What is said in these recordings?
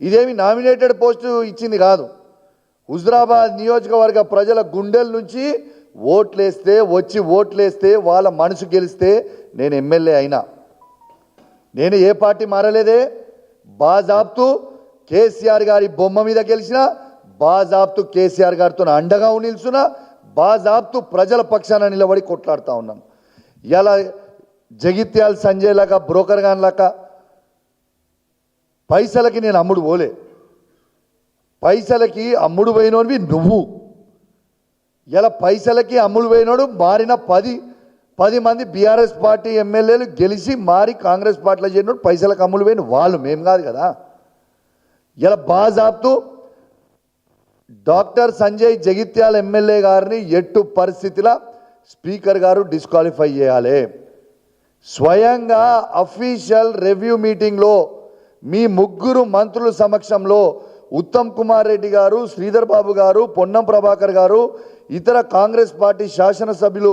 ఇదేమి nominated post ఇచ్చింది కాదు. హుజరాబాద్ నియోజకవర్గ ప్రజల గుండెల నుంచి ఓట్లేస్తే వచ్చి ఓట్లేస్తే వాళ్ళ మనసు గెలిస్తే నేను ఎమ్మెల్యే అయినా. నేను ఏ పార్టీ మారలేదే. బాజాబ్తు కేసీఆర్ గారి బొమ్మ మీద గెలిచిన బాజాబ్తు కేసీఆర్ గారితో అండగా నిల్చున్నా బాజాబ్తు ప్రజల పక్షాన నిలబడి కొట్లాడుతూ ఉన్నాను ఇలా జగిత్యాల సంజయ్ లాగా బ్రోకర్ గాన్ లాగా పైసలకి నేను అమ్ముడు పోలే. పైసలకి అమ్ముడు పోయినోడివి నువ్వు. ఇలా పైసలకి అమ్ముడు పోయినోడు మారిన పది పది మంది బీఆర్ఎస్ పార్టీ ఎమ్మెల్యేలు గెలిచి మారి కాంగ్రెస్ పార్టీలో చేరినోడు పైసలకు అమ్ముడు పోయిన వాళ్ళు మేము కాదు కదా. ఇలా బాజాబ్తూ డాక్టర్ సంజయ్ జగిత్యాల ఎమ్మెల్యే గారిని ఎట్టు పరిస్థితిలో స్పీకర్ గారు డిస్క్వాలిఫై చేయాలి. స్వయంగా అఫీషియల్ రివ్యూ మీటింగ్లో మీ ముగ్గురు మంత్రుల సమక్షంలో ఉత్తమ్ కుమార్ రెడ్డి గారు శ్రీధర్ బాబు గారు పొన్నం ప్రభాకర్ గారు ఇతర కాంగ్రెస్ పార్టీ శాసనసభ్యులు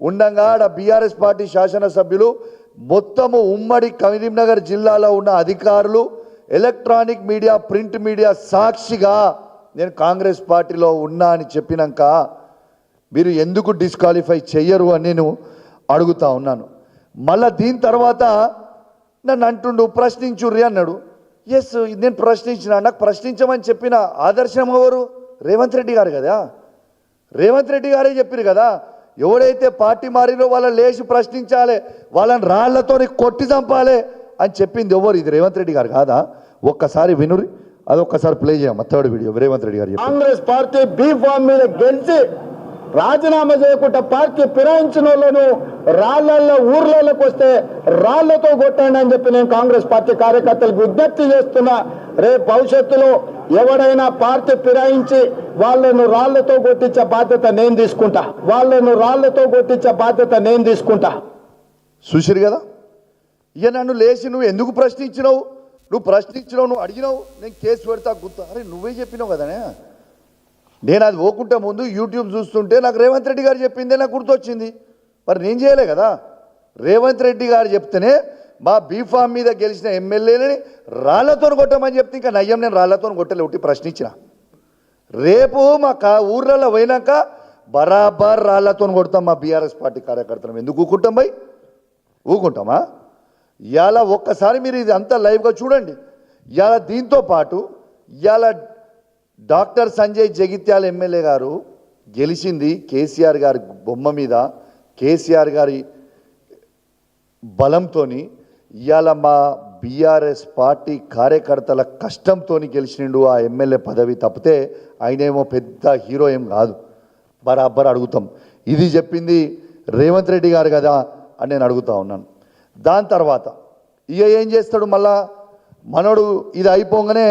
ఉండంగా ఆడ బీఆర్ఎస్ పార్టీ శాసనసభ్యులు మొత్తము ఉమ్మడి కరీంనగర్ జిల్లాలో ఉన్న అధికారులు ఎలక్ట్రానిక్ మీడియా ప్రింట్ మీడియా సాక్షిగా నేను కాంగ్రెస్ పార్టీలో ఉన్నా అని చెప్పినాక మీరు ఎందుకు డిస్క్వాలిఫై చెయ్యరు అని నేను అడుగుతా ఉన్నాను. మళ్ళా దీని తర్వాత నన్ను అంటుండు ప్రశ్నించుర్రి అన్నాడు. ఎస్ నేను ప్రశ్నించిన నాకు ప్రశ్నించమని చెప్పిన ఆదర్శం ఎవరు? రేవంత్ రెడ్డి గారు కదా? రేవంత్ రెడ్డి గారే చెప్పారు కదా? ఎవడైతే పార్టీ మారినో వాళ్ళని లేచి ప్రశ్నించాలి వాళ్ళని రాళ్ళతో కొట్టి చంపాలి అని చెప్పింది ఎవరు? ఇది రేవంత్ రెడ్డి గారు కాదా? ఒక్కసారి వినురి అది ఒక్కసారి ప్లే చేయమ్మా థర్డ్ వీడియో రేవంత్ రెడ్డి గారు కాంగ్రెస్ పార్టీ బీ ఫామ్ మీద గెలిచి రాజీనామా చేయకుండా పార్టీ ఫిరాయించిన వాళ్ళను రాళ్ళలో ఊర్లలోకి వస్తే రాళ్ళతో కొట్టండి అని చెప్పి నేను కాంగ్రెస్ పార్టీ కార్యకర్తలకు విజ్ఞప్తి చేస్తున్నా. రేపు భవిష్యత్తులో ఎవడైనా పార్టీ ఫిరాయించి వాళ్ళను రాళ్ళతో కొట్టించే బాధ్యత నేను తీసుకుంటా. వాళ్ళను రాళ్ళతో కొట్టించే బాధ్యత నేను తీసుకుంటా. చూసిరు కదా? ఇక నన్ను లేచి నువ్వు ఎందుకు ప్రశ్నించినావు? నువ్వు ప్రశ్నించినావు నువ్వు అడిగినావు నేను కేసు పెడతా గుర్తు. అరే నువ్వే చెప్పినావు కదనే నేను అది పోకుంటే ముందు యూట్యూబ్ చూస్తుంటే నాకు రేవంత్ రెడ్డి గారు చెప్పిందే నాకు గుర్తొచ్చింది. మరి నేను చేయలే కదా. రేవంత్ రెడ్డి గారు చెప్తేనే మా బీఫామ్ మీద గెలిచిన ఎమ్మెల్యేలని రాళ్ళతో కొట్టమని చెప్తే ఇంకా నయ్యం నేను రాళ్ళతో కొట్టలే ఒకటి ప్రశ్నించిన. రేపు మా కా ఊర్లలో పోయినాక బరాబర్ రాళ్ళతో కొడతాం మా బీఆర్ఎస్ పార్టీ కార్యకర్తలు ఎందుకు ఊకుంటాం భయ్? ఊకుంటామా? ఇవాళ ఒక్కసారి మీరు ఇది అంతా లైవ్గా చూడండి. ఇవాళ దీంతో పాటు ఇవాళ డాక్టర్ సంజయ్ జగిత్యాల ఎమ్మెల్యే గారు గెలిచింది కేసీఆర్ గారి బొమ్మ మీద కేసీఆర్ గారి బలంతోని ఇవాళ మా బీఆర్ఎస్ పార్టీ కార్యకర్తల కష్టంతో గెలిచిండు ఆ ఎమ్మెల్యే పదవి తప్పితే ఆయనేమో పెద్ద హీరో ఏం కాదు. బరాబర్ అడుగుతాం. ఇది చెప్పింది రేవంత్ రెడ్డి గారు కదా అని నేను అడుగుతా ఉన్నాను. దాని తర్వాత ఇక ఏం చేస్తాడు మళ్ళా? మనోడు ఇది అయిపోగానే